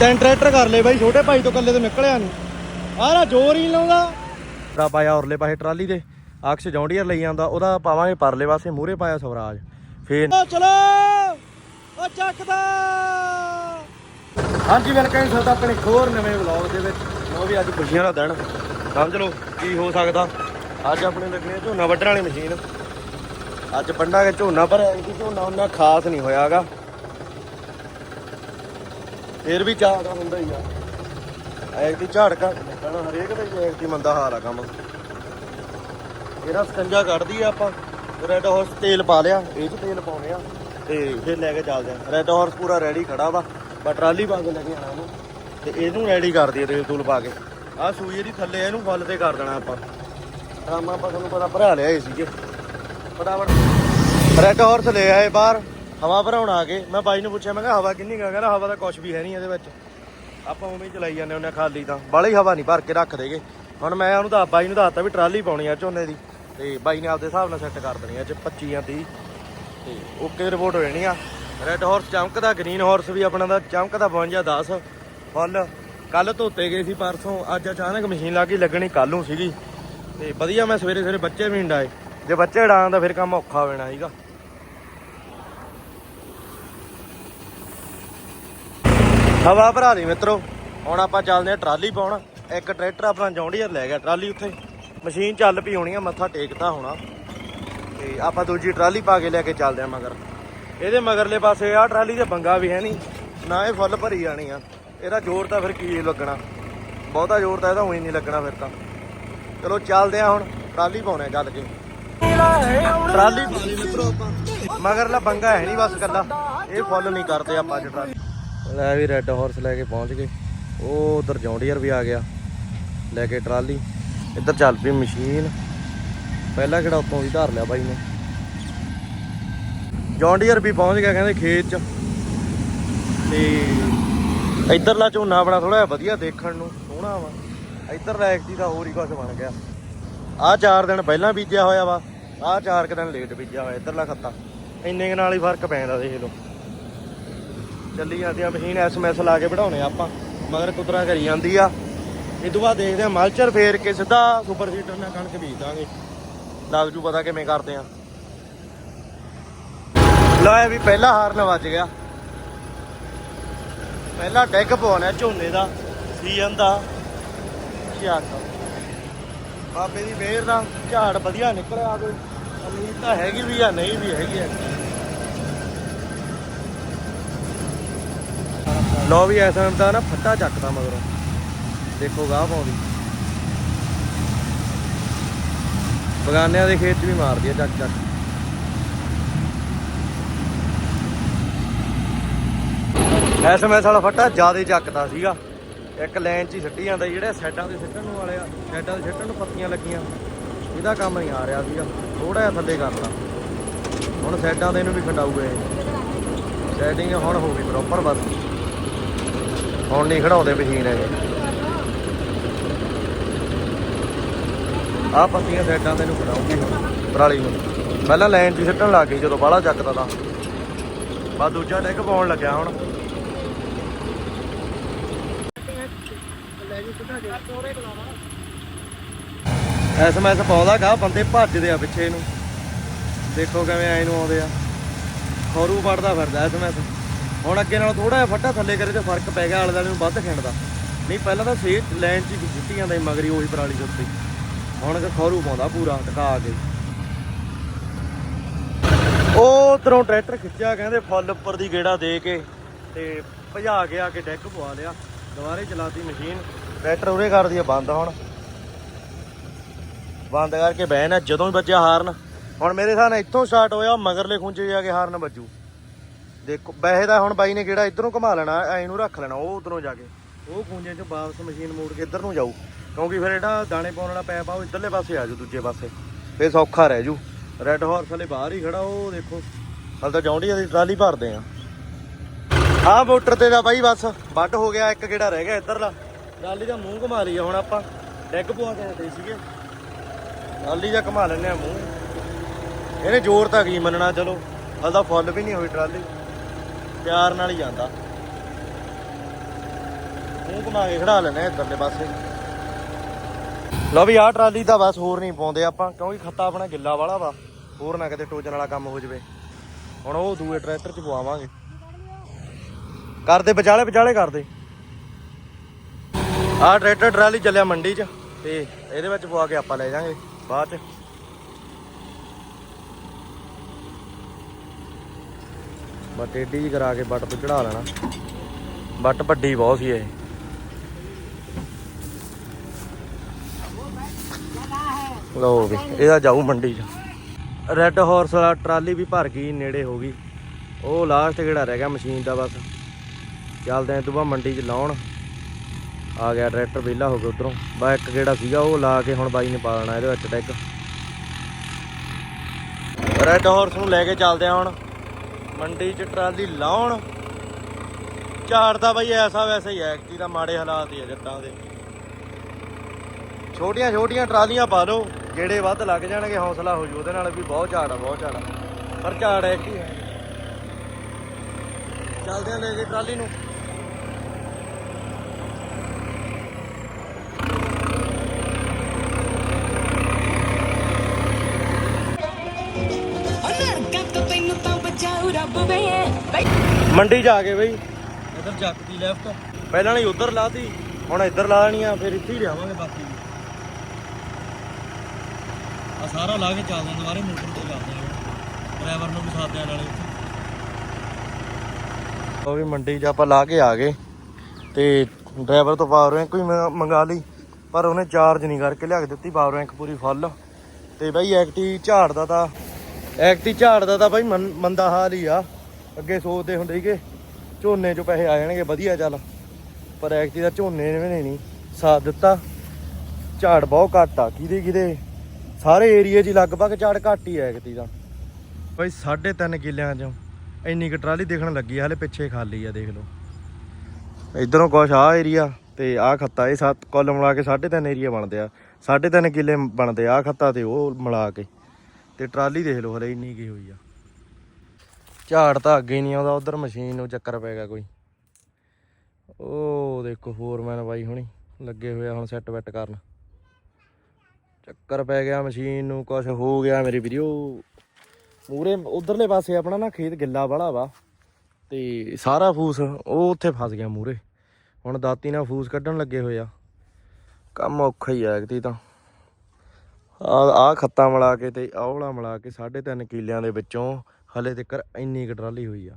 ਤਿੰਨ ਟਰੈਕਟਰ ਕਰ ਲਏ ਬਾਈ ਛੋਟੇ ਭਾਈ ਤੋਂ ਕੱਲੇ ਤੋਂ ਨਿਕਲਿਆ ਨਹੀਂ ਆਹ ਨਾ ਜ਼ੋਰ ਹੀ ਲਾਉਂਦਾ। ਦਾ ਪਾਇਆ ਔਰਲੇ ਪਾਸੇ ਟਰਾਲੀ ਦੇ ਅਕਸ਼ ਜੌਂਡੀਅਰ ਲਈ ਜਾਂਦਾ ਉਹਦਾ ਪਾਵਾਂਗੇ ਪਰਲੇ ਪਾਸੇ ਮੂਹਰੇ ਪਾਇਆ ਸਵਰਾਜ। ਫੇਰ ਚਲੋ ਉਹ ਚੱਕਦਾ ਹਾਂਜੀ ਵੈਲਕਮ ਸਭ ਦਾ ਆਪਣੇ ਹੋਰ ਨਵੇਂ ਵਲੌਗ ਦੇ ਵਿੱਚ। ਉਹ ਵੀ ਅੱਜ ਖੁਸ਼ੀਆਂ ਦਾ ਦਿਨ। ਸਮਝ ਲਓ ਕੀ ਹੋ ਸਕਦਾ। ਅੱਜ ਆਪਣੇ ਲੱਗਣੀ ਝੋਨਾ ਵੱਢਣ ਵਾਲੀ ਮਸ਼ੀਨ। ਅੱਜ ਪੰਡਾਂਗੇ ਝੋਨਾ ਪਰ ਐਂਕੀ ਝੋਨਾ ਉਹਨਾਂ ਖਾਸ ਨਹੀਂ ਹੋਇਆਗਾ। ਫੇਰ ਵੀ ਚਾਹ ਦਾ ਹੁੰਦਾ ਹੀ ਆ। ਐਕ ਦੀ ਝਾੜ ਘੱਟ ਨਿਕਲਣਾ, ਹਰੇਕ ਦਾ ਹੀ ਐਕ ਦੀ ਮੰਦਾ ਹਾਲ ਆ ਕੰਮ। ਇਹਦਾ ਸਕੰਜਾ ਕੱਢਦੀ ਆ ਆਪਾਂ ਰੈੱਡ ਹਾਰਸ ਤੇਲ ਪਾ ਲਿਆ, ਇਹ ਚ ਤੇਲ ਪਾਉਣੇ ਆ, ਤੇ ਫਿਰ ਲੈ ਕੇ ਚੱਲਦੇ ਆ। ਰੈੱਡ ਹਾਰਸ ਪੂਰਾ ਰੈਡੀ ਖੜਾ ਵਾ ਪਰ ਟਰਾਲੀ ਪਾ ਕੇ ਲੈ ਕੇ ਆਣਾ ਇਹਨੂੰ ਤੇ ਇਹਨੂੰ ਰੈਡੀ ਕਰ ਦਈਏ ਤੇਲ ਤੂਲ ਪਾ ਕੇ। ਆਹ ਸੂਈ ਇਹਦੀ ਥੱਲੇ, ਇਹਨੂੰ ਫੁੱਲ ਤੇ ਕਰ ਦੇਣਾ ਆਪਾਂ। ਕੰਮ ਆਪਾਂ ਤੁਹਾਨੂੰ ਪਤਾ ਭਰਾ ਲਿਆਏ ਸੀਗੇ। ਫਟਾਫਟ। ਰੈੱਡ ਹਾਰਸ ਲੈ ਆਏ ਬਾਹਰ। ਹਵਾ ਭਰਾਉਣ ਆ ਗਏ ਮੈਂ ਬਾਈ ਨੂੰ ਪੁੱਛਿਆ, ਮੈਂ ਕਿਹਾ ਹਵਾ ਕਿੰਨੀ ਗਾ ਕਹਿੰਦਾ ਹਵਾ ਦਾ ਕੁਛ ਵੀ ਹੈ ਨਹੀਂ ਇਹਦੇ ਵਿੱਚ। ਆਪਾਂ ਉਵੇਂ ਹੀ ਚਲਾਈ ਜਾਂਦੇ ਉਹਨੇ ਖਾਲੀ ਤਾਂ। ਬਾਲੀ ਹਵਾ ਨਹੀਂ ਭਰ ਕੇ ਰੱਖ ਦੇਗੇ ਹੁਣ ਮੈਂ ਉਹਨੂੰ ਤਾਂ ਬਾਈ ਨੂੰ ਦੱਸਤਾ ਵੀ ਟਰਾਲੀ ਪਾਉਣੀ ਆ ਝੋਨੇ ਦੀ। ਤੇ ਬਾਈ ਨੇ ਆਪਦੇ ਹਿਸਾਬ ਨਾਲ ਸੈੱਟ ਕਰ ਦੇਣੀ ਆ ਚ 25 ਜਾਂ 30 ਤੇ ਓਕੇ ਰਿਪੋਰਟ ਹੋ ਜਾਣੀ ਆ। ਰੈੱਡ ਹਾਰਸ ਚਮਕਦਾ ਗ੍ਰੀਨ ਹਾਰਸ ਵੀ ਆਪਣਾ ਦਾ ਚਮਕਦਾ 52 10 ਫੁੱਲ। ਕੱਲ ਧੋਤੇ ਗਏ ਸੀ, ਪਰਸੋਂ। ਅੱਜ ਅਚਾਨਕ ਮਸ਼ੀਨ ਲੱਗ ਗਈ, ਲੱਗਣੀ ਕੱਲ ਨੂੰ ਸੀਗੀ। ਤੇ ਵਧੀਆ ਮੈਂ ਸਵੇਰੇ ਸਵੇਰੇ ਬੱਚੇ ਵੀ ਡਾਏ। ਜੇ ਬੱਚੇ ਡਾਂ ਤਾਂ ਫਿਰ ਕੰਮ ਔਖਾ ਹੋਣਾ ਸੀਗਾ। ਹਵਾ ਭਰਾ ਲਈ ਮਿੱਤਰੋ। ਹੁਣ ਆਪਾਂ ਚੱਲਦੇ ਆ ਟਰਾਲੀ ਪਾਉਣ। ਇੱਕ ਟਰੈਕਟਰ ਆਪਣਾ ਜੌਂਡੀਅਰ ਲੈ ਗਿਆ ਟਰਾਲੀ ਉੱਥੇ। ਮਸ਼ੀਨ ਚੱਲ ਪਈ ਹੋਣੀ ਆ, ਮੱਥਾ ਟੇਕਦਾ ਹੋਣਾ। ਤੇ ਆਪਾਂ ਦੂਜੀ ਟਰਾਲੀ ਪਾ ਕੇ ਲੈ ਕੇ ਚੱਲਦੇ ਆ ਮਗਰ। ਇਹਦੇ ਮਗਰਲੇ ਪਾਸੇ ਆ ਟਰਾਲੀ ਤੇ ਬੰਗਾ ਵੀ ਹੈ ਨਹੀਂ ਨਾ ਇਹ ਫੁੱਲ ਭਰੀ ਜਾਣੀ ਆ। ਇਹਦਾ ਜ਼ੋਰ ਤਾਂ ਫਿਰ ਕੀ ਲੱਗਣਾ? ਬਹੁਤਾ ਜ਼ੋਰ ਤਾਂ ਇਹਦਾ ਉਹੀ ਨਹੀਂ ਲੱਗਣਾ ਫਿਰ ਤਾਂ। ਚਲੋ ਚੱਲਦੇ ਆ ਹੁਣ, ਟਰਾਲੀ ਪਾਉਣੇ ਆ ਚੱਲ ਕੇ। ਟਰਾਲੀ ਪਾ ਲਈ ਮਿੱਤਰੋ ਆਪਾਂ ਮਗਰਲਾ ਬੰਗਾ ਹੈ ਨਹੀਂ ਬਸ ਕੱਲਾ ਇਹ ਫੁੱਲ ਨਹੀਂ ਕਰਦੇ ਆਪਾਂ ਅੱਜ ਟਰਾਲੀ। ਲੈ ਵੀ ਰੈੱਡ ਹਾਰਸ ਲੈ ਕੇ ਪਹੁੰਚ ਗਏ। ਉਹ ਉਧਰ ਜੌਂਡੀਅਰ ਵੀ ਆ ਗਿਆ, ਲੈ ਕੇ ਟਰਾਲੀ। ਇੱਧਰ ਚੱਲ ਪਈ ਮਸ਼ੀਨ। ਪਹਿਲਾਂ ਕਿਹੜਾ ਉੱਤੋਂ ਦੀ ਧਾਰ ਲਿਆ ਬਾਈ ਨੇ। ਜੌਂਡੀਅਰ ਵੀ ਪਹੁੰਚ ਗਿਆ ਕਹਿੰਦੇ ਖੇਤ 'ਚ। ਤੇ ਇੱਧਰਲਾ ਝੋਨਾ ਆਪਣਾ ਥੋੜਾ ਵਧੀਆ ਦੇਖਣ ਨੂੰ ਸੋਹਣਾ ਵਾ। ਇੱਧਰ ਐਕਟੀ ਦਾ ਹੋਰ ਹੀ ਕੁਝ ਬਣ ਗਿਆ। ਆਹ ਚਾਰ ਦਿਨ ਪਹਿਲਾਂ ਬੀਜਿਆ ਹੋਇਆ ਵਾ। ਆਹ ਚਾਰ ਕੁ ਦਿਨ ਲੇਟ ਬੀਜਿਆ ਹੋਇਆ ਇੱਧਰਲਾ ਖੱਤਾ। ਇੰਨੇ ਕੁ ਨਾਲ ਹੀ ਫ਼ਰਕ ਪੈਂਦਾ ਦੇਖ ਲਓ। ਚੱਲੀ ਜਾਂਦੀ ਆ, ਮਸ਼ੀਨ ਐਸਐਮਐਸ ਲਾ ਕੇ ਵਢਾਉਣੇ ਆਪਾਂ। ਮਗਰ ਕੁਤਰਾ ਕਰੀ ਜਾਂਦੀ ਆ। ਇਹ ਤੋਂ ਬਾਅਦ ਦੇਖਦੇ ਆ ਮਲਚਰ ਫੇਰ ਕੇ ਸਿੱਧਾ ਸੁਪਰ ਸੀਟਰ ਨਾਲ ਕਣਕ ਬੀਜ ਦਾਂਗੇ ਲੱਗ ਜੂ ਪਤਾ ਕਿਵੇਂ ਕਰਦੇ ਆ। ਲੈ ਵੀ ਪਹਿਲਾ ਹਾਰਨ ਵੱਜ ਗਿਆ। ਪਹਿਲਾ ਡੈਗ ਪਵਾਉਣਾ ਝੋਨੇ ਦਾ, ਸੀਜ਼ਨ ਦਾ। ਚੱਕ ਬਾਬੇ ਦੀ ਮਿਹਰ ਨਾਲ ਝਾੜ ਵਧੀਆ ਨਿਕਲਿਆ ਕੋਈ। ਉਮੀਦ ਤਾਂ ਹੈਗੀ ਵੀ ਆ, ਨਹੀਂ ਵੀ ਹੈਗੀ ਆ। ਲੋ ਵੀ ਐਸਐਮ ਦਾ ਨਾ ਫੱਟਾ ਚੱਕਦਾ ਮਗਰੋਂ। ਦੇਖੋ ਗਾਹ ਪਾਉਂਦੀ। ਬਗਾਨਿਆਂ ਦੇ ਖੇਤ 'ਚ ਵੀ ਮਾਰਦੀ ਆ ਚੱਕ ਚੱਕ। ਐਸਐਮਐਸ ਵਾਲਾ ਫੱਟਾ ਜ਼ਿਆਦਾ ਚੱਕਦਾ ਸੀਗਾ। ਇੱਕ ਲਾਈਨ 'ਚ ਹੀ ਸੱਟੀ ਜਾਂਦਾ ਸੀ, ਜਿਹੜੇ ਸਾਈਡਾਂ ਤੇ ਸਿੱਟਣ ਨੂੰ ਵਾਲੇ ਆ ਸਾਈਡਾਂ ਤੇ ਸਿੱਟਣ ਨੂੰ ਪੱਤੀਆਂ ਲੱਗੀਆਂ। ਇਹਦਾ ਕੰਮ ਨਹੀਂ ਆ ਰਿਹਾ ਸੀਗਾ ਥੋੜਾ ਜਿਹਾ ਥੱਲੇ ਕਰਦਾ ਹੁਣ ਸਾਈਡਾਂ ਦੇ ਇਹਨੂੰ ਵੀ ਖੰਡਾਊਗਾ ਇਹ। ਸੈਟਿੰਗ ਹੁਣ ਹੋ ਗਈ ਪ੍ਰੋਪਰ ਬਸ। ਹੁਣ ਨਹੀਂ ਖੜਾਉਂਦੇ ਮਸ਼ੀਨ ਇਹ। ਆ ਪੱਤੀਆਂ ਸਾਈਡਾਂ ਤੇ ਨੂੰ ਖੜਾਉਂਗੀ ਪਰਾਲੀ ਨੂੰ। ਪਹਿਲਾਂ ਲਾਈਨ 'ਚ ਹੀ ਲੱਗ ਗਈ ਜਦੋਂ ਬਾਹਲਾ ਚੱਕਦਾ ਤਾਂ। ਬਾ ਦੂਜਾ ਡੈਕ ਪਾਉਣ ਲੱਗਿਆ ਹੁਣ। ਐਸਐਮਐਸ ਪਾਉਂਦਾ ਗਾ, ਬੰਦੇ ਭੱਜਦੇ ਆ ਪਿੱਛੇ ਨੂੰ। ਦੇਖੋ ਕਿਵੇਂ ਐ ਨੂੰ ਆਉਂਦੇ ਆ। ਖੋਰੂ ਪੜਦਾ ਫਿਰਦਾ ਐਸਐਮਐਸ। ਹੁਣ ਅੱਗੇ ਨਾਲ ਥੋੜਾ ਜਿਹਾ ਫੱਟਾ ਥੱਲੇ ਕਰੇ ਤੇ ਫ਼ਰਕ ਪੈ ਗਿਆ ਆਲੇ ਦੁਆਲੇ ਨੂੰ ਵੱਧ ਖਿੰਡਦਾ ਨਹੀਂ, ਪਹਿਲਾਂ ਤਾਂ ਸੇ ਲੈਣ 'ਚ ਹੀ ਜਾਂਦਾ ਸੀ ਮਗਰੀ ਉਹੀ ਪਰਾਲੀ ਦੇ ਉੱਤੇ। ਹੁਣ ਕਿ ਖੌਰੂ ਪਾਉਂਦਾ ਪੂਰਾ, ਟਕਾ ਕੇ। ਉਹ ਉਧਰੋਂ ਟਰੈਕਟਰ ਖਿੱਚਿਆ, ਕਹਿੰਦੇ ਫੁੱਲ ਉੱਪਰ ਦੀ ਗੇੜਾ ਦੇ ਕੇ ਤੇ ਭਜਾ ਕੇ ਆ ਕੇ ਡੈਕ ਪਵਾ ਲਿਆ। ਦੁਬਾਰੇ ਚਲਾਤੀ ਮਸ਼ੀਨ, ਟਰੈਕਟਰ ਉਰੇ ਕਰਦੀ ਆ ਬੰਦ ਹੁਣ। ਬੰਦ ਕਰਕੇ ਬਹਿਣ ਆ, ਜਦੋਂ ਹੀ ਵੱਜਿਆ ਹਾਰਨ। ਹੁਣ ਮੇਰੇ ਹਿਸਾਬ ਨਾਲ ਇੱਥੋਂ ਸਟਾਰਟ ਹੋਇਆ ਮਗਰਲੇ ਖੁੰਝੇ ਜਾ ਕੇ ਹਾਰਨ ਵੱਜੂ। ਦੇਖੋ, ਵੈਸੇ ਤਾਂ ਹੁਣ ਬਾਈ ਨੇ ਕਿਹੜਾ ਇਧਰੋਂ ਘੁਮਾ ਲੈਣਾ, ਐ ਨੂੰ ਰੱਖ ਲੈਣਾ, ਉਹ ਉਧਰੋਂ ਜਾ ਕੇ। ਉਹ ਖੁੰਝੇ ਚ ਵਾਪਸ ਮਸ਼ੀਨ ਮੋੜ ਕੇ ਇੱਧਰ ਨੂੰ ਜਾਊ। ਕਿਉਂਕਿ ਫਿਰ ਜਿਹੜਾ ਦਾਣੇ ਪਾਉਣ ਵਾਲਾ ਪੈਪ ਆ, ਉਹ ਇੱਧਰਲੇ ਪਾਸੇ ਆ ਜਾਊ, ਦੂਜੇ ਪਾਸੇ। ਫੇਰ ਸੌਖਾ ਰਹਿ ਜੂ ਰੈੱਡ ਹਾਰਸ ਵਾਲੇ ਬਾਹਰ ਹੀ ਖੜਾ, ਉਹ ਦੇਖੋ। ਹਲ ਤਾਂ ਜੌਂਡੀਆਂ ਦੀ ਟਰਾਲੀ ਭਰਦੇ ਆ। ਆਹ ਮੋਟਰ ਤੇ ਦਾ ਬਾਈ ਬਸ ਵੱਟ ਹੋ ਗਿਆ ਇੱਕ ਕਿਹੜਾ ਰਹਿ ਗਿਆ ਇੱਧਰਲਾ। ਟਰਾਲੀ ਦਾ ਮੂੰਹ ਘੁਮਾ ਲਈਏ ਹੁਣ ਆਪਾਂ। ਡੈਗ ਪਵਾ ਕੇ ਹਟੇ ਸੀਗੇ। ਟਰਾਲੀ ਦਾ ਘੁਮਾ ਲੈਨੇ ਆ ਮੂੰਹ। ਇਹਨੇ ਜ਼ੋਰ ਤਾਂ ਕੀ ਮੰਨਣਾ, ਚਲੋ। ਹਲ ਤਾਂ ਫੁੱਲ ਵੀ ਨਹੀਂ ਹੋਈ ਟਰਾਲੀ। ਪਿਆਰ ਨਾਲ ਹੀ ਜਾਂਦਾ। ਮੂੰਹ ਘੁਮਾ ਕੇ ਖੜਾ ਲੈਣੇ ਇੱਧਰਲੇ ਪਾਸੇ। ਲਓ ਵੀ ਆਹ ਟਰਾਲੀ ਦਾ ਬਸ ਹੋਰ ਨਹੀਂ ਪਾਉਂਦੇ ਆਪਾਂ, ਕਿਉਂਕਿ ਖੱਤਾ ਆਪਣਾ ਗਿੱਲਾ ਵਾਲਾ ਵਾ, ਹੋਰ ਨਾ ਕਿਤੇ ਟੋਚਣ ਵਾਲਾ ਕੰਮ ਹੋ ਜਵੇ। ਹੁਣ ਉਹ ਦੂਏ ਟਰੈਕਟਰ 'ਚ ਪਵਾਵਾਂਗੇ। ਕਰਦੇ, ਵਿਚਾਲੇ ਵਿਚਾਲੇ ਕਰਦੇ। ਆਹ ਟਰੈਕਟਰ, ਟਰਾਲੀ ਚੱਲਿਆ ਮੰਡੀ 'ਚ, ਤੇ ਇਹਦੇ ਵਿੱਚ ਪਵਾ ਕੇ ਆਪਾਂ ਲੈ ਜਾਾਂਗੇ, ਬਾਅਦ 'ਚ। ਬਸ ਟੇਢੀ ਜੀ ਕਰਾ ਕੇ ਬੱਟ ਤੋਂ ਚੜਾ ਲੈਣਾ। ਬੱਟ ਵੱਡੀ ਬਹੁਤ ਸੀ ਇਹ। ਲਓ ਵੀ, ਇਹਦਾ ਜਾਊ ਮੰਡੀ 'ਚ। ਰੈੱਡ ਹਾਰਸ ਵਾਲਾ ਟਰਾਲੀ ਵੀ ਭਰ ਗਈ, ਨੇੜੇ ਹੋ ਗਈ। ਉਹ ਲਾਸਟ ਕਿਹੜਾ ਰਹਿ ਗਿਆ ਮਸ਼ੀਨ ਦਾ ਬਸ। ਚੱਲਦੇ ਆਂ ਤੋਂ ਮੰਡੀ 'ਚ ਲਾਉਣ। ਆ ਗਿਆ ਟਰੈਕਟਰ ਵਿਹਲਾ ਹੋ ਗਿਆ ਉਧਰੋਂ। ਬਾ ਇੱਕ ਕਿਹੜਾ ਸੀਗਾ, ਉਹ ਲਾ ਕੇ ਹੁਣ ਬਾਈ ਨੇ ਪਾ ਲੈਣਾ ਇਹਦੇ ਵਿੱਚ ਡੈਕ ਰੈੱਡ ਹਾਰਸ ਨੂੰ ਲੈ ਕੇ ਚੱਲਦੇ ਆ ਹੁਣ। ਮੰਡੀ 'ਚ ਟਰਾਲੀ ਲਾਉਣ। ਝਾੜ ਝਾੜਦਾ ਬਾਈ, ਐਸਾ ਵੈਸਾ ਹੀ ਹੈ, ਕੀ ਦਾ ਮਾੜੇ ਹਾਲਾਤ ਹੀ ਹੈ ਜੱਟਾਂ ਦੇ। ਛੋਟੀਆਂ ਛੋਟੀਆਂ ਟਰਾਲੀਆਂ ਪਾ ਲਓ ਜਿਹੜੇ ਵੱਧ ਲੱਗ ਜਾਣਗੇ, ਹੌਸਲਾ ਹੋ ਜੂ, ਉਹਦੇ ਨਾਲ ਵੀ ਬਹੁਤ ਝਾੜ ਆ, ਬਹੁਤ ਝਾੜ ਆ। ਪਰ ਝਾੜ ਹੈ ਕੀ ਹੈ? ਚੱਲਦੇ ਆ ਲੈ ਕੇ ਟਰਾਲੀ ਨੂੰ। ਮੰਡੀ ਜਾ ਕੇ ਬਈ। ਇਧਰ ਦੀ ਲੈਫਟ ਪਹਿਲਾਂ ਨਹੀਂ ਉਧਰ ਲਾਤੀ ਹੁਣ ਇੱਧਰ ਲਾ ਲੈਣੀ ਆ ਫਿਰ ਇੱਥੇ ਹੀ ਲਿਆਵਾਂਗੇ ਬਾਕੀ। ਆ ਸਾਰਾ ਲਾ ਕੇ ਚੱਲਦੇ ਆਂ ਦੁਬਾਰੇ ਮੋਟਰ ਤੇ ਕਰਦੇ ਆ। ਡਰਾਈਵਰ ਨੂੰ ਵੀ ਸਾਥ ਦੇਣ ਵਾਲੇ ਉਹ ਵੀ ਮੰਡੀ 'ਚ ਆਪਾਂ ਲਾ ਕੇ ਆ ਗਏ ਤੇ ਡਰਾਈਵਰ ਤੋਂ ਪਾਵਰ ਬੈਂਕ ਵੀ ਮੰਗਾ ਲਈ ਪਰ ਉਹਨੇ ਚਾਰਜ ਨਹੀਂ ਕਰਕੇ ਲਿਆ ਕੇ ਦਿੱਤੀ ਪਾਵਰ ਬੈਂਕ ਪੂਰੀ ਫੁੱਲ ਤੇ ਬਾਈ ਐਕਟੀ ਝਾੜਦਾ ਤਾਂ ਐਕਟੀ ਝਾੜਦਾ ਤਾਂ ਬਾਈ ਮੰਦਾ ਹਾਲ ਹੀ ਆ। ਅੱਗੇ ਸੋਚਦੇ ਹੁੰਦੇ ਸੀਗੇ, ਝੋਨੇ 'ਚੋਂ ਪੈਸੇ ਆ ਜਾਣਗੇ, ਵਧੀਆ ਚੱਲ। ਪਰ ਐਕਟੀ ਦਾ ਝੋਨੇ ਨੇ ਨਹੀਂ ਸਾਥ ਦਿੱਤਾ। ਝਾੜ ਬਹੁਤ ਘੱਟ ਆ ਕਿਹਦੇ ਕਿਹਦੇ ਸਾਰੇ ਏਰੀਆ 'ਚ ਹੀ ਲਗਭਗ ਝਾੜ ਘੱਟ ਹੀ ਐ ਐਕਟੀ ਦਾ ਬਾਈ 3.5 ਕਿੱਲਿਆਂ 'ਚੋਂ ਇੰਨੀ ਕੁ ਟਰਾਲੀ ਦੇਖਣ ਲੱਗੀ ਹਲੇ ਪਿੱਛੇ ਖਾਲੀ ਆ, ਦੇਖ ਲਓ। ਇਧਰੋਂ ਕੁਛ ਆ ਏਰੀਆ ਤੇ ਆ ਖੱਤਾ, ਇਹ ਸੱਤ ਕੁੱਲ ਮਿਲਾ ਕੇ 3.5 ਏਰੀਆ ਬਣਦੇ ਆ। 3.5 ਕਿੱਲੇ ਬਣਦੇ ਆ ਆਹ ਖੱਤਾ ਤੇ ਉਹ ਮਿਲਾ ਕੇ। ਤੇ ਟਰਾਲੀ ਦੇਖ ਲਓ, ਹਲੇ ਇੰਨੀ ਕੀ ਹੋਈ ਆ। ਝਾੜ ਤਾਂ ਅੱਗੇ ਨਹੀਂ ਆਉਂਦਾ, ਉਧਰ ਮਸ਼ੀਨ ਨੂੰ ਚੱਕਰ ਪੈ ਗਿਆ ਕੋਈ। ਉਹ ਦੇਖੋ ਫੋਰਮੈਨ ਬਾਈ ਹੁਣੀ ਲੱਗੇ ਹੋਏ ਆ ਹੁਣ ਸੈੱਟ ਵੈੱਟ ਕਰਨ। ਚੱਕਰ ਪੈ ਗਿਆ ਮਸ਼ੀਨ ਨੂੰ ਕੁਝ ਹੋ ਗਿਆ ਮੇਰੇ ਵੀਡੀਓ ਮੂਰੇ ਉਧਰਲੇ ਪਾਸੇ ਆਪਣਾ ਨਾ ਖੇਤ ਗਿੱਲਾ ਵਾਲਾ ਵਾ, ਤੇ ਸਾਰਾ ਫੂਸ ਉਹ ਉੱਥੇ ਫਸ ਗਿਆ ਮੂਰੇ। ਹੁਣ ਦਾਤੀ ਨਾਲ ਫੂਸ ਕੱਢਣ ਲੱਗੇ ਹੋਏ ਆ। ਕੰਮ ਔਖਾ ਹੀ ਆ ਐਕਤੀ ਤਾਂ ਆ ਆ ਖੱਤਾ ਮਿਲਾ ਕੇ ਤੇ ਆਹ ਵਾਲਾ ਮਿਲਾ ਕੇ 3.5 ਕਿੱਲਿਆਂ ਦੇ ਵਿੱਚੋਂ ਹਲੇ ਤੱਕ ਇੰਨੀ ਕੁ ਟਰਾਲੀ ਹੋਈ ਆ।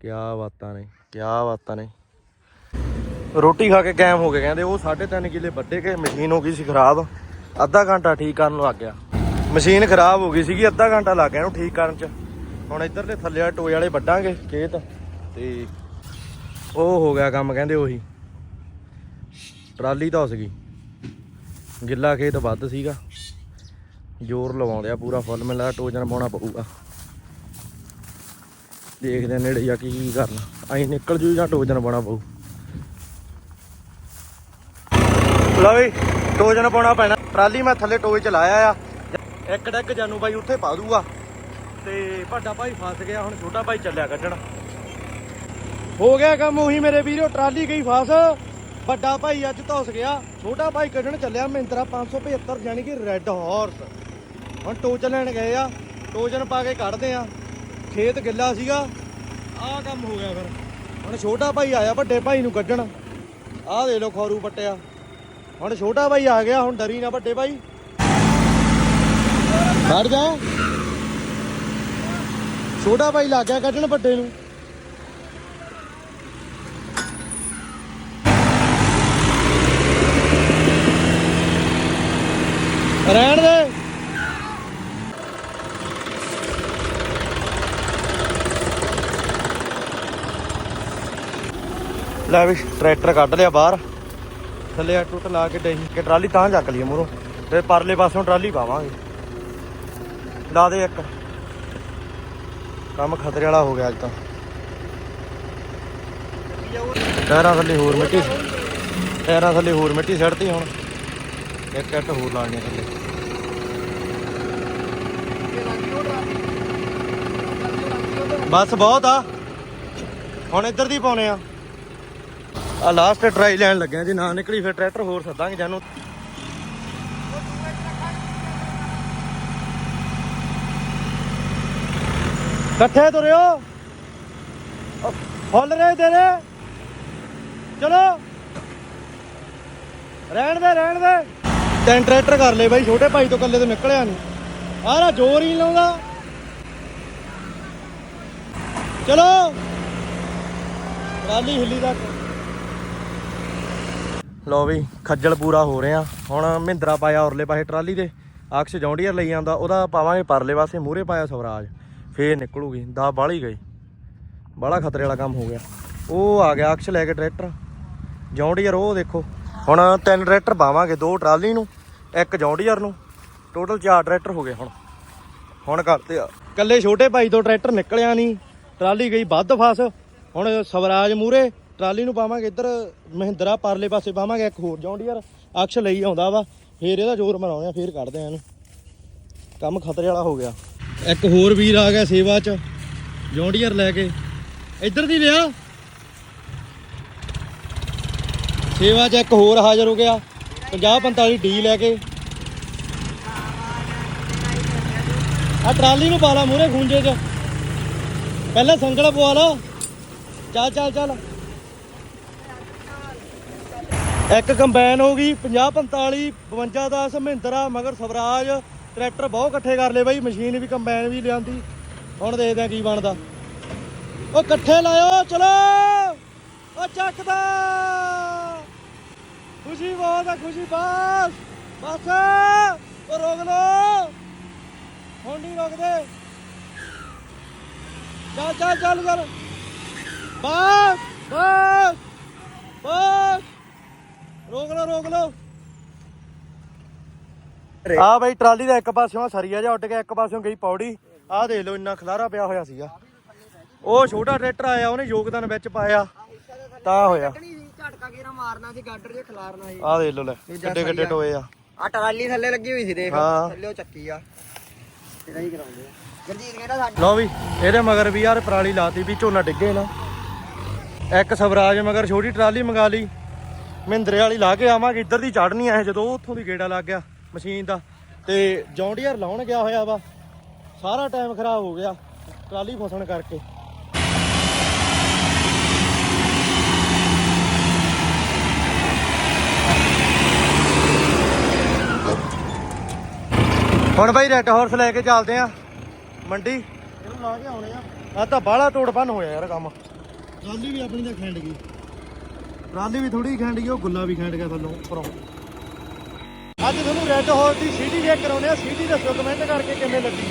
ਕਿਆ ਬਾਤਾਂ ਨੇ, ਕਿਆ ਬਾਤਾਂ ਨੇ। ਰੋਟੀ ਖਾ ਕੇ ਕਾਇਮ ਹੋ ਗਏ, ਕਹਿੰਦੇ ਉਹ 3.5 ਕਿੱਲੇ ਵੱਡੇ ਕੇ ਮਸ਼ੀਨ ਹੋ ਗਈ ਸੀ ਖਰਾਬ। ਅੱਧਾ ਘੰਟਾ ਠੀਕ ਕਰਨ ਲੱਗ ਗਿਆ। ਮਸ਼ੀਨ ਖਰਾਬ ਹੋ ਗਈ ਸੀਗੀ, ਅੱਧਾ ਘੰਟਾ ਲੱਗ ਗਿਆ ਇਹਨੂੰ ਠੀਕ ਕਰਨ ਚ। ਹੁਣ ਇੱਧਰਲੇ ਥੱਲੇ ਵਾਲੇ ਟੋਏ ਵਾਲੇ ਵੱਢਾਂਗੇ ਖੇਤ, ਤੇ ਉਹ ਹੋ ਗਿਆ ਕੰਮ, ਕਹਿੰਦੇ ਉਹੀ। ਟਰਾਲੀ ਤਾਂ ਉਸ ਗਈ। ਗਿੱਲਾ ਖੇਤ ਵੱਧ ਸੀਗਾ। ਜ਼ੋਰ ਲਵਾਉਂਦੇ ਆ ਪੂਰਾ, ਫੁੱਲ ਮਿਲਾ ਟੋਜਨ ਪਾਉਣਾ ਪਊਗਾ। ਦੇਖਦੇ ਨੇੜੇ ਜਾ ਕੇ ਕੀ ਕਰਨਾ। ਅਸੀਂ ਨਿਕਲ ਜੂ ਜਾਂ ਟੋਜਨ ਪਾਉਣਾ ਪਊ। ਲਓ ਵੀ ਟੋਜਨ ਪਾਉਣਾ ਪੈਣਾ। ਟਰਾਲੀ ਮੈਂ ਥੱਲੇ ਟੋਏ ਚ ਲਾਇਆ ਆ। ਇੱਕ ਡੱਕ ਜਾਨੂ ਬਾਈ ਉੱਥੇ ਪਾ ਦੂਗਾ। ਤੇ ਵੱਡਾ ਭਾਈ ਫਸ ਗਿਆ, ਹੁਣ ਛੋਟਾ ਭਾਈ ਚੱਲਿਆ ਕੱਢਣ। ਹੋ ਗਿਆ ਕੰਮ ਉਹੀ ਮੇਰੇ ਵੀਰੋ, ਟਰਾਲੀ ਗਈ ਫਸ। ਵੱਡਾ ਭਾਈ ਅੱਜ ਧੁੱਸ ਗਿਆ। ਛੋਟਾ ਭਾਈ ਕੱਢਣ ਚੱਲਿਆ ਮਹਿੰਦਰਾ 575 ਯਾਨੀ ਕਿ ਰੈੱਡ ਹਾਰਸ ਹੁਣ ਟੋਚ ਲੈਣ ਗਏ ਆ। ਟੋਜਨ ਪਾ ਕੇ ਕੱਢਦੇ ਆ। ਖੇਤ ਗਿੱਲਾ ਸੀਗਾ। ਆਹ ਕੰਮ ਹੋ ਗਿਆ ਫਿਰ। ਹੁਣ ਛੋਟਾ ਭਾਈ ਆਇਆ, ਵੱਡੇ ਭਾਈ ਨੂੰ ਕੱਢਣ। ਆਹ ਦੇ ਲੋ ਖੌਰੂ ਪੱਟਿਆ। ਹੁਣ ਛੋਟਾ ਭਾਈ ਆ ਗਿਆ, ਹੁਣ ਡਰੀ ਨਾ ਵੱਡੇ ਭਾਈ। ਖੜ ਜਾ। ਛੋਟਾ ਭਾਈ ਲੱਗ ਗਿਆ ਕੱਢਣ ਵੱਡੇ ਨੂੰ। ਰਹਿਣ ਦੇ। ਲੈ ਵੀ ਟਰੈਕਟਰ ਕੱਢ ਲਿਆ ਬਾਹਰ। ਥੱਲੇ ਆ ਟੁੱਟ ਲਾ ਕੇ ਡਹੀ ਕਿ ਟਰਾਲੀ ਤਾਂ ਚੱਕ ਲਈਏ ਮੂਰੋਂ ਤੇ ਪਰਲੇ ਪਾਸੋਂ ਟਰਾਲੀ ਪਾਵਾਂਗੇ। ਲਾ ਦੇ ਇੱਕ। ਕੰਮ ਖਤਰੇ ਵਾਲਾ ਹੋ ਗਿਆ ਅੱਜ ਤਾਂ। ਟਾਇਰਾਂ ਥੱਲੇ ਹੋਰ ਮਿੱਟੀ ਟਾਇਰਾਂ ਥੱਲੇ ਹੋਰ ਮਿੱਟੀ ਸੜਤੀ ਹੁਣ। ਇੱਕ ਇੱਟ ਹੋਰ ਲਾਣੀ ਥੱਲੇ। ਬਸ ਬਹੁਤ ਆ। ਹੁਣ ਇੱਧਰ ਦੀ ਪਾਉਣੇ ਆ। ਆ ਲਾਸਟ ਟਰਾਈ ਲੈਣ ਲੱਗਿਆ ਜੇ, ਨਾ ਨਿਕਲੀ ਫਿਰ ਟਰੈਕਟਰ ਹੋਰ ਸੱਦਾਂਗੇ ਜਾਨੂੰ। ਇਕੱਠੇ ਤੁਰਿਓ। ਫੁੱਲ ਰਹੇ ਤੇਰੇ। ਚਲੋ। ਰਹਿਣ ਦੇ ਰਹਿਣ ਦੇ। ਤਿੰਨ ਟਰੈਕਟਰ ਕਰ ਲਏ ਬਾਈ, ਛੋਟੇ ਭਾਈ ਤੋਂ ਇਕੱਲੇ ਤੋਂ ਨਿਕਲਿਆ ਨਹੀਂ ਆਹ ਨਾ ਜ਼ੋਰ ਹੀ ਲਾਉਂਦਾ। ਚਲੋ। ਟਰਾਲੀ ਹਿੱਲੀ ਤੱਕ। ਲੋ ਵੀ, ਖੱਜਲ ਪੂਰਾ ਹੋ ਰਿਹਾ। ਹੁਣ ਮਹਿੰਦਰਾ ਪਾਇਆ ਉਰਲੇ ਪਾਸੇ ਟਰਾਲੀ ਦੇ ਅਕਸ਼ ਜੌਂਡੀਅਰ ਲਈ ਜਾਂਦਾ, ਉਹਦਾ ਪਾਵਾਂਗੇ ਪਰਲੇ ਪਾਸੇ, ਮੂਹਰੇ ਪਾਇਆ ਸਵਰਾਜ। ਫੇਰ ਨਿਕਲੂਗੀ ਦਾ ਬਾਹਲੀ ਗਈ ਬਾਹਲਾ ਖਤਰੇ ਵਾਲਾ ਕੰਮ ਹੋ ਗਿਆ। ਉਹ ਆ ਗਿਆ ਅਕਸ਼ ਲੈ ਕੇ ਟਰੈਕਟਰ। ਜੌਂਡੀਅਰ ਉਹ ਦੇਖੋ। ਹੁਣ ਤਿੰਨ ਟਰੈਕਟਰ ਪਾਵਾਂਗੇ, ਦੋ ਟਰਾਲੀ ਨੂੰ, ਇੱਕ ਜੌਂਡੀਅਰ ਨੂੰ। ਟੋਟਲ ਚਾਰ ਟਰੈਕਟਰ ਹੋ ਗਏ ਹੁਣ। ਹੁਣ ਕਰਤੇ ਆ। ਕੱਲੇ ਛੋਟੇ ਭਾਈ ਤੋਂ ਟਰੈਕਟਰ ਨਿਕਲਿਆ ਨਹੀਂ। ਟਰਾਲੀ ਗਈ ਵੱਧ ਫਸ। ਹੁਣ ਸਵਰਾਜ ਮੂਰੇ ਟਰਾਲੀ ਨੂੰ ਪਾਵਾਂਗੇ ਇੱਧਰ, ਮਹਿੰਦਰਾ ਪਰਲੇ ਪਾਸੇ ਪਾਵਾਂਗੇ ਇੱਕ ਹੋਰ ਜੌਂਡੀਅਰ ਅਕਸ਼ ਲਈ ਆਉਂਦਾ ਵਾ, ਫੇਰ ਇਹਦਾ ਜ਼ੋਰ ਮਰਾਉਂਦੇ ਆ, ਫੇਰ ਕੱਢਦੇ ਆ ਇਹਨੂੰ। ਕੰਮ ਖਤਰੇ ਵਾਲਾ ਹੋ ਗਿਆ। ਇੱਕ ਹੋਰ ਵੀਰ ਆ ਗਿਆ ਸੇਵਾ 'ਚ ਜੌਂਡੀਅਰ ਲੈ ਕੇ। ਇੱਧਰ ਦੀ ਲਿਆ। ਸੇਵਾ 'ਚ ਇੱਕ ਹੋਰ ਹਾਜ਼ਰ ਹੋ ਗਿਆ 50 45 ਡੀ ਲੈ ਕੇ। ਆ ਟਰਾਲੀ ਨੂੰ ਪਾ ਲਾ ਮੂਰੇ ਖੂੰਜੇ 'ਚ। ਪਹਿਲਾਂ ਸੰਗਲ ਪਵਾ ਲਾ। ਚੱਲ ਚੱਲ ਚੱਲ। ਇੱਕ ਕੰਬਾਈਨ ਹੋ ਗਈ 50 45 52 10 ਮਹਿੰਦਰਾ, ਮਗਰ ਸਵਰਾਜ, ਟਰੈਕਟਰ ਬਹੁਤ ਇਕੱਠੇ ਕਰ ਲਏ ਬਾਈ, ਮਸ਼ੀਨ ਵੀ, ਕੰਬਾਈਨ ਵੀ ਲਿਆਂਦੀ। ਹੁਣ ਦੇਖਦੇ ਆ ਕੀ ਬਣਦਾ। ਉਹ ਇਕੱਠੇ ਲਾਇਓ, ਚਲੋ! ਉਹ ਚੱਕਦਾ ਖੁਸ਼ੀ ਬਹੁਤ ਆ, ਖੁਸ਼ੀ ਬਸ! ਬਸ! ਉਹ ਰੋਕ ਲੋ ਹੁਣ ਨਹੀਂ ਰੋਕਦੇ। ਚੱਲ ਚੱਲ ਚੱਲ ਚੱਲ ਬਸ ਬਸ ਬਸ! ਰੋਕ ਲੋ ਰੋਕ ਲੋ ਆ ਬਈ ਟਰਾਲੀ ਦਾ ਇੱਕ ਪਾਸਿਓਂ ਸਰੀਆ ਜਿਹਾ ਉੱਡ ਕੇ ਇੱਕ ਪਾਸਿਓਂ ਗਈ ਪੌੜੀ। ਆਹ ਦੇਖ ਲਓ ਇੰਨਾ ਖਲਾਰਾ ਪਿਆ ਹੋਇਆ ਸੀਗਾ। ਉਹ ਛੋਟਾ ਟਰੈਕਟਰ ਆਇਆ ਉਹਨੇ ਯੋਗਦਾਨ ਵਿੱਚ ਪਾਇਆ। ਤਾਂ ਹੋਇਆ। ਝਟਕਾ ਗੇਰਾ ਮਾਰਨਾ ਸੀ ਗਾਡਰ ਜੇ ਖਿਲਾਰਨਾ ਸੀ। ਆਹ ਦੇਖ ਲਓ ਲੈ ਕਿੱਡੇ ਕਿੱਡੇ ਟੋਏ ਆ। ਆ ਟਰਾਲੀ ਥੱਲੇ ਲੱਗੀ ਹੋਈ ਸੀ ਦੇਖ। ਹਾਂ। ਥੱਲੇ ਉਹ ਚੱਕੀ ਆ। ਤੇਰਾ ਹੀ ਕਰਾਉਂਦੇ ਆ। ਗਰਜੀਤ ਕਹਿੰਦਾ ਸਾਡਾ ਲਓ ਵੀ ਇਹਦੇ ਮਗਰ ਵੀ ਯਾਰ ਪਰਾਲੀ ਲਾਤੀ ਵੀ ਝੋਨਾ ਡਿੱਗੇ ਨਾ। ਇੱਕ ਸਵਰਾਜ ਮਗਰ ਛੋਟੀ ਟਰਾਲੀ ਮੰਗਾ ਲਈ। ਮਹਿੰਦਰੇ ਵਾਲੀ ਲਾ ਕੇ ਆਵਾਂਗੇ ਇੱਧਰ ਦੀ ਚੜਨੀ ਆ ਜਦੋਂ ਉੱਥੋਂ ਦੀ ਗੇੜਾ ਲੱਗ ਗਿਆ ਮਸ਼ੀਨ ਦਾ। ਤੇ ਜੌਂਡੀਅਰ ਲਾਉਣ ਗਿਆ ਹੋਇਆ ਵਾ। ਸਾਰਾ ਟਾਈਮ ਖਰਾਬ ਹੋ ਗਿਆ ਟਰਾਲੀ ਫਸਣ ਕਰਕੇ। ਹੁਣ ਬਾਈ ਰੈੱਡ ਹਾਰਸ ਲੈ ਕੇ ਚੱਲਦੇ ਆ। ਮੰਡੀ। ਇਹਨੂੰ ਲਾ ਕੇ ਆਉਣੇ ਆ। ਆ ਤਾਂ ਬਾਹਲਾ ਤੋੜ ਭੰਨ ਹੋਇਆ ਯਾਰ ਕੰਮ। ਟਰਾਲੀ ਵੀ ਆਪਣੀ ਤਾਂ ਖੈਂਡ ਗਈ। ਟਰਾਲੀ ਵੀ ਥੋੜੀ ਖੈਂਡ ਗਈ, ਉਹ ਗੁੱਲਾ ਵੀ ਖੈਂਡ ਗਿਆ ਥੱਲੋਂ ਉੱਪਰੋਂ। ਅੱਜ ਤੁਹਾਨੂੰ ਰੈੱਡ ਹਾਰਸ ਦੀ ਸੀਟੀ ਚੈੱਕ ਕਰਾਉਣੇ ਆ ਸੀਟੀ ਦੱਸੋ ਕਮੈਂਟ ਕਰਕੇ ਕਿਵੇਂ ਲੱਗੀ?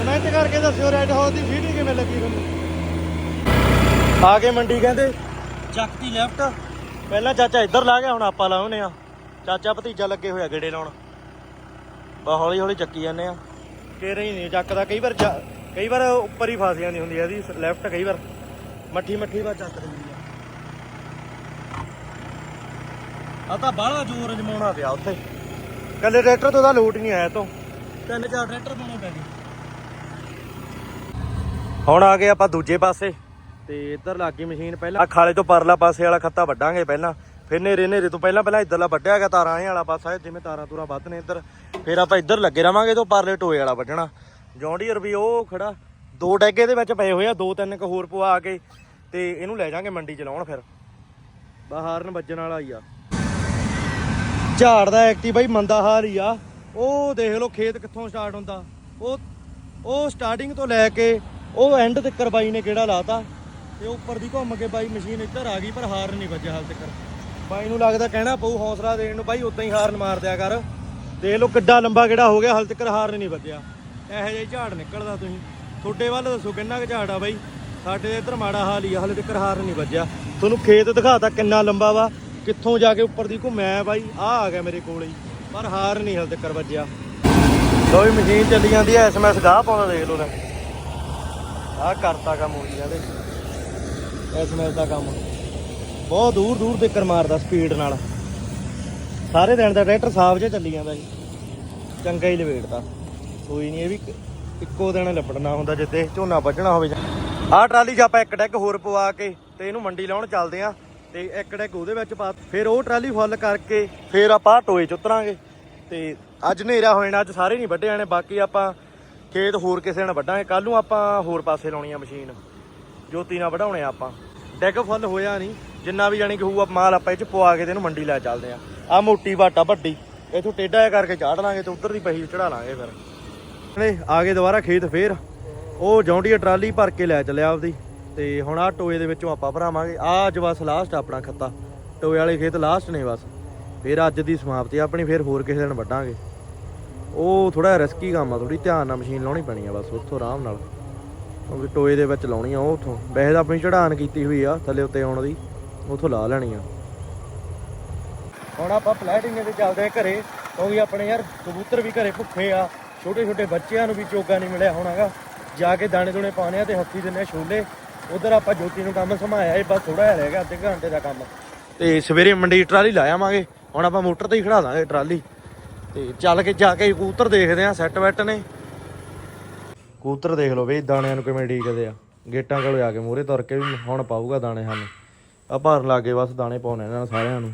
ਕਮੈਂਟ ਕਰਕੇ ਦੱਸਿਓ ਰੈੱਡ ਹਾਰਸ ਦੀ ਸੀਟੀ ਕਿਵੇਂ ਲੱਗੀ ਤੁਹਾਨੂੰ? ਆ ਕੇ ਮੰਡੀ ਕਹਿੰਦੇ। ਚੱਕ ਲੈਫਟ ਪਹਿਲਾਂ ਚਾਚਾ ਇੱਧਰ ਲਾ ਗਿਆ ਹੁਣ ਆਪਾਂ ਲਾਉਨੇ ਆ ਚਾਚਾ ਭਤੀਜਾ ਲੱਗੇ ਹੋਇਆ ਗੇੜੇ ਲਾਉਣ। ਬਾ ਹੌਲੀ ਹੌਲੀ ਚੱਕੀ ਜਾਂਦੇ ਆ। ਕੇਰੇ ਹੀ ਨਹੀਂ ਚੱਕਦਾ ਕਈ ਵਾਰ ਕਈ ਵਾਰ ਉੱਪਰ ਹੀ ਫਸ ਜਾਂਦੀ ਹੁੰਦੀ ਆ ਇਹਦੀ ਲੈਫਟ ਕਈ ਵਾਰ। ਮੱਠੀ ਮੱਠੀ ਵਾਰ ਚੱਕ ਦਿੰਦੀ ਆ। ਆ ਤਾਂ ਬਾਹਲਾ ਜ਼ੋਰ ਜਮਾਉਣਾ ਪਿਆ ਉੱਥੇ। ਕੱਲੇ ਟਰੈਕਟਰ ਤੋਂ ਤਾਂ ਲੋਟ ਨਹੀਂ ਆਇਆ ਤੋਂ ਤਿੰਨ ਚਾਰ ਟਰੈਕਟਰ ਪਾਉਣੇ ਪੈ ਗਏ ਹੁਣ ਆ ਗਏ ਆਪਾਂ ਦੂਜੇ ਪਾਸੇ। ਤੇ ਇੱਧਰ ਲੱਗ ਗਈ ਮਸ਼ੀਨ ਪਹਿਲਾਂ। ਆ ਖਾਲੇ ਤੋਂ ਪਰਲਾ ਪਾਸੇ ਵਾਲਾ ਖੱਤਾ ਵੱਢਾਂਗੇ ਪਹਿਲਾਂ। ਫਿਰ ਨੇਰੇ ਨੇਰੇ ਤੋਂ ਪਹਿਲਾਂ ਪਹਿਲਾਂ ਇੱਧਰਲਾ ਵੱਢਿਆ ਗਿਆ ਤਾਰਾਂ ਇਹ ਵਾਲਾ ਪਾਸਾ ਜਿਵੇਂ ਤਾਰਾਂ ਤੂਰਾਂ ਵੱਧ ਇੱਧਰ। ਫਿਰ ਆਪਾਂ ਇੱਧਰ ਲੱਗੇ ਰਵਾਂਗੇ ਤੋਂ ਪਰਲੇ ਟੋਏ ਵਾਲਾ ਵੱਢਣਾ। ਜੌਂਡੀਅਰ ਵੀ ਉਹ ਖੜਾ। ਦੋ ਡੈਗੇ ਦੇ ਵਿੱਚ ਪਏ ਹੋਏ ਆ, ਦੋ ਤਿੰਨ ਕ ਹੋਰ ਪਵਾ ਕੇ ਤੇ ਇਹਨੂੰ ਲੈ ਜਾਾਂਗੇ ਮੰਡੀ ਚ ਲਾਉਣ ਫਿਰ ਬਾਹਰਨ ਵੱਜਣ ਵਾਲਾ ਹੀ ਆ। ਝਾੜ ਦਾ ਐਕਟੀ ਬਾਈ ਮੰਦਾ ਹਾਲ ਹੀ ਆ। ਉਹ ਦੇਖ ਲਓ ਖੇਤ ਕਿੱਥੋਂ ਸਟਾਰਟ ਹੁੰਦਾ। ਉਹ ਉਹ ਸਟਾਰਟਿੰਗ ਤੋਂ ਲੈ ਕੇ ਉਹ ਐਂਡ ਤੱਕ ਬਾਈ ਨੇ ਕਿਹੜਾ ਲਾਤਾ? ਤੇ ਉੱਪਰ ਦੀ ਘੁੰਮ ਕੇ ਬਾਈ ਮਸ਼ੀਨ ਇੱਧਰ ਆ ਗਈ, ਪਰ ਹਾਰਨ ਨਹੀਂ ਵੱਜਿਆ ਹਾਲ ਤੱਕ। ਬਾਈ ਨੂੰ ਲੱਗਦਾ ਕਹਿਣਾ ਪਊ, ਹੌਸਲਾ ਦੇਣ ਨੂੰ, ਬਾਈ ਉਦਾਂ ਹੀ ਹਾਰਨ ਮਾਰ ਦਿਆ ਕਰ। ਦੇਖ ਲਓ ਕਿੱਡਾ ਲੰਬਾ ਕਿਹੜਾ ਹੋ ਗਿਆ, ਹਾਲ ਤੱਕ ਹਾਰਨ ਨਹੀਂ ਵੱਜਿਆ। ਇਹੋ ਜਿਹਾ ਝਾੜ ਨਿਕਲਦਾ ਤੁਸੀਂ। ਤੁਹਾਡੇ ਵੱਲ ਦੱਸੋ ਕਿੰਨਾ ਕੁ ਝਾੜ ਆ ਬਾਈ? ਸਾਡੇ ਤਾਂ ਇੱਧਰ ਮਾੜਾ ਹਾਲ ਹੀ ਆ, ਹਾਲੇ ਤੱਕ ਹਾਰਨ ਨਹੀਂ ਵੱਜਿਆ। ਤੁਹਾਨੂੰ ਖੇਤ ਦਿਖਾਤਾ ਕਿੰਨਾ ਲੰਬਾ ਵਾ, ਕਿੱਥੋਂ ਜਾ ਕੇ ਉੱਪਰ ਦੀ ਘੁੰਮਿਆ ਬਾਈ? ਆ ਆ ਗਿਆ ਮੇਰੇ ਕੋਲ ਹੀ, ਪਰ ਹਾਰ ਨਹੀਂ ਹਾਲ ਤੱਕ ਵੱਜਿਆ। ਲੋ ਵੀ ਮਸ਼ੀਨ ਚੱਲੀ ਜਾਂਦੀ ਐ ਐਸਐਮਐਸ ਗਾਹ ਪਾਉਂਦਾ, ਦੇਖ ਲਓ ਲੈ। ਆ ਕਰਤਾ ਕੰਮ ਹੋਈ ਜਾਂਦੇ ਐਸਐਮਐਸ ਦਾ ਕੰਮ। ਬਹੁਤ ਦੂਰ ਦੂਰ ਤੱਕ ਮਾਰਦਾ ਸਪੀਡ ਨਾਲ। ਸਾਰੇ ਦਿਨ ਦਾ ਟਰੈਕਟਰ ਸਾਫ਼ ਜਿਹਾ ਚੱਲੀ ਜਾਂਦਾ ਜੀ। ਚੰਗਾ ਹੀ ਲਵੇੜਦਾ ਕੋਈ ਨਹੀਂ ਇਹ ਵੀ ਇੱਕੋ ਦਿਨ ਲੱਪੜਨਾ ਹੁੰਦਾ ਜਿੱਤੇ ਝੋਨਾ ਵੱਢਣਾ ਹੋਵੇ ਆਹ ਟਰਾਲੀ 'ਚ ਆਪਾਂ ਇੱਕ ਡੈਕ ਹੋਰ ਪਵਾ ਕੇ ਤੇ ਇਹਨੂੰ ਮੰਡੀ ਲਾਉਣ ਚੱਲਦੇ ਆ। ਤੇ ਇੱਕ ਡੈਕ ਉਹਦੇ ਵਿੱਚ ਪਾ ਫਿਰ ਉਹ ਟਰਾਲੀ ਫੁੱਲ ਕਰਕੇ ਫਿਰ ਆਪਾਂ ਆਹ ਟੋਏ 'ਚ ਉਤਰਾਂਗੇ। ਤੇ ਅੱਜ ਹਨੇਰਾ ਹੋ ਜਾਣਾ ਅੱਜ ਸਾਰੇ ਨਹੀਂ ਵੱਢੇ ਜਾਣੇ, ਬਾਕੀ ਆਪਾਂ ਖੇਤ ਹੋਰ ਕਿਸੇ ਨਾਲ ਵੱਢਾਂਗੇ। ਕੱਲ ਨੂੰ ਆਪਾਂ ਹੋਰ ਪਾਸੇ ਲਾਉਣੀ ਆ ਮਸ਼ੀਨ। ਜੋਤੀ ਨਾਲ ਵਢਾਉਣੇ ਆ ਆਪਾਂ। ਡੈਕ ਫੁੱਲ ਹੋਇਆ ਨਹੀਂ, ਜਿੰਨਾ ਵੀ ਜਾਣੀ ਕਿ ਹੋਊਗਾ ਮਾਲ ਆਪਾਂ ਇਹ 'ਚ ਪਵਾ ਕੇ ਤੇ ਇਹਨੂੰ ਮੰਡੀ ਲੈ ਚੱਲਦੇ ਆ। ਆ ਮੋਟੀ ਬਾਟਾ ਵੱਡੀ, ਇਥੋਂ ਟੇਢਾ ਜਿਹਾ ਕਰਕੇ ਚਾੜ ਲਾਂਗੇ ਤੇ ਉਧਰ ਦੀ ਪਹੀ ਚੜਾ ਲਾਂਗੇ ਫਿਰ। ਨੇ ਆ ਗਏ ਦੁਬਾਰਾ ਖੇਤ ਫੇਰ। ਉਹ ਜੌਂਡੀਆ ਟਰਾਲੀ ਭਰ ਕੇ ਲੈ ਚੱਲਿਆ ਆਪਦੀ। ਤੇ ਹੁਣ ਆ ਟੋਏ ਦੇ ਵਿੱਚੋਂ ਆਪਾਂ ਭਰਾਵਾਂਗੇ। ਆ ਅੱਜ ਬਸ ਲਾਸਟ ਆਪਣਾ ਖੱਤਾ। ਟੋਏ ਵਾਲੇ ਖੇਤ ਲਾਸਟ ਨੇ ਬਸ। ਫਿਰ ਅੱਜ ਦੀ ਸਮਾਪਤੀ ਆਪਣੀ, ਫਿਰ ਹੋਰ ਕਿਸੇ ਦਿਨ ਵੱਢਾਂਗੇ। ਉਹ ਥੋੜਾ ਰਿਸਕੀ ਕੰਮ ਆ ਥੋੜੀ ਧਿਆਨ ਨਾਲ ਮਸ਼ੀਨ ਲਾਉਣੀ ਪੈਣੀ ਆ ਬਸ, ਉੱਥੋਂ ਆਰਾਮ ਨਾਲ। ਕਿਉਂਕਿ ਟੋਏ ਦੇ ਵਿੱਚ ਲਾਉਣੀ ਆ ਉਹ ਉੱਥੋਂ। ਵੈਸੇ ਤਾਂ ਆਪਣੀ ਚੜਾਨ ਕੀਤੀ ਹੋਈ ਆ ਥੱਲੇ ਉੱਤੇ ਆਉਣ ਦੀ। ਉੱਥੋਂ ਲਾ ਲੈਣੀ ਆ। ਹੁਣ ਆਪਾਂ ਪਲੈਟਿੰਗ ਦੇ ਚੱਲਦੇ ਆ ਘਰੇ। ਕਿਉਂਕਿ ਆਪਣੇ ਯਾਰ ਕਬੂਤਰ ਵੀ ਘਰੇ ਭੁੱਖੇ ਆ। ਛੋਟੇ ਛੋਟੇ ਬੱਚਿਆਂ ਨੂੰ ਵੀ ਚੋਗਾ ਨਹੀਂ ਮਿਲਿਆ ਹੋਣਾਗਾ। ਜਾ ਕੇ ਦਾਣੇ ਦੂਣੇ ਪਾਣੇ ਆ ਤੇ ਹੱਥੀ ਦਿੰਨੇ ਛੋਲੇ। ਉਧਰ ਆਪਾਂ ਜੋਤੀ ਨੂੰ ਕੰਮ ਸਮਾਇਆ ਇਹ ਬਸ ਥੋੜਾ ਜਿਹਾ ਰਹਿ ਗਿਆ ਅੱਧੇ ਘੰਟੇ ਦਾ ਕੰਮ। ਤੇ ਸਵੇਰੇ ਮੰਡੀ ਟਰਾਲੀ ਲਾਇਆਵਾਂਗੇ ਹੁਣ ਆਪਾਂ ਮੋਟਰ ਤੇ ਹੀ ਖੜਾ ਦਾਂਗੇ ਟਰਾਲੀ। ਤੇ ਚੱਲ ਕੇ ਜਾ ਕੇ ਕਬੂਤਰ ਦੇਖਦੇ ਆ ਸੈੱਟ ਵੈਟ ਨੇ। ਕਬੂਤਰ ਦੇਖ ਲਓ ਬਈ, ਦਾਣਿਆਂ ਨੂੰ ਕਿਵੇਂ ਡੀਕਦੇ ਆ। ਗੇਟਾਂ ਕੋਲ ਜਾ ਕੇ ਮੂਹਰੇ ਤੁਰ ਕੇ ਵੀ ਹੁਣ ਪਾਊਗਾ ਦਾਣੇ ਸਾਨੂੰ। ਆ ਭਰਨ ਲੱਗੇ ਬਸ ਦਾਣੇ ਪਾਉਣੇ ਇਹਨਾਂ ਸਾਰਿਆਂ ਨੂੰ।